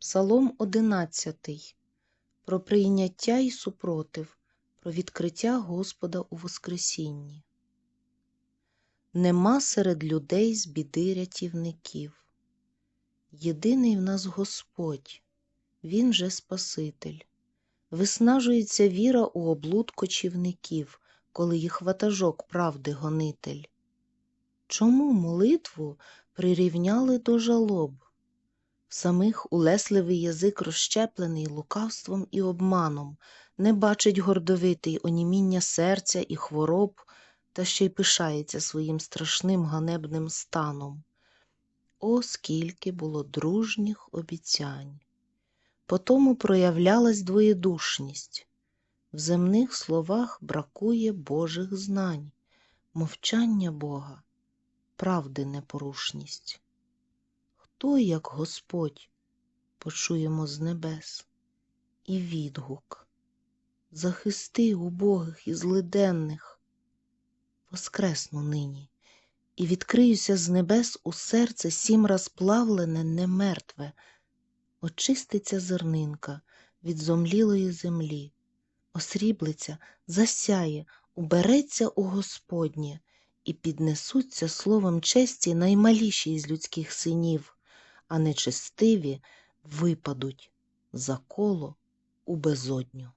Псалом одинадцятий Про прийняття і супротив, про відкриття Господа у Воскресінні. Нема серед людей з біди рятівників. Єдиний в нас Господь, Він же Спаситель. Виснажується віра у облуд кочівників, коли їх ватажок правди гонитель. Чому молитву прирівняли до жалоб? В самих улесливий язик розщеплений лукавством і обманом, не бачить гордовитий оніміння серця і хвороб, та ще й пишається своїм страшним ганебним станом. О, скільки було дружніх обіцянь! Потому проявлялась двоєдушність. В земних словах бракує Божих знань, мовчання Бога, правди непорушність. Хто, як Господь, почуємо з небес, і відгук. Захисти убогих і злиденних, воскресну нині, і відкриюся з небес у серце сім раз плавлене, не мертве, очиститься зернинка від зомлілої землі, осріблиться, засяє, убереться у Господнє, і піднесуться словом честі наймаліші із людських синів, а нечестиві випадуть за коло у безодню.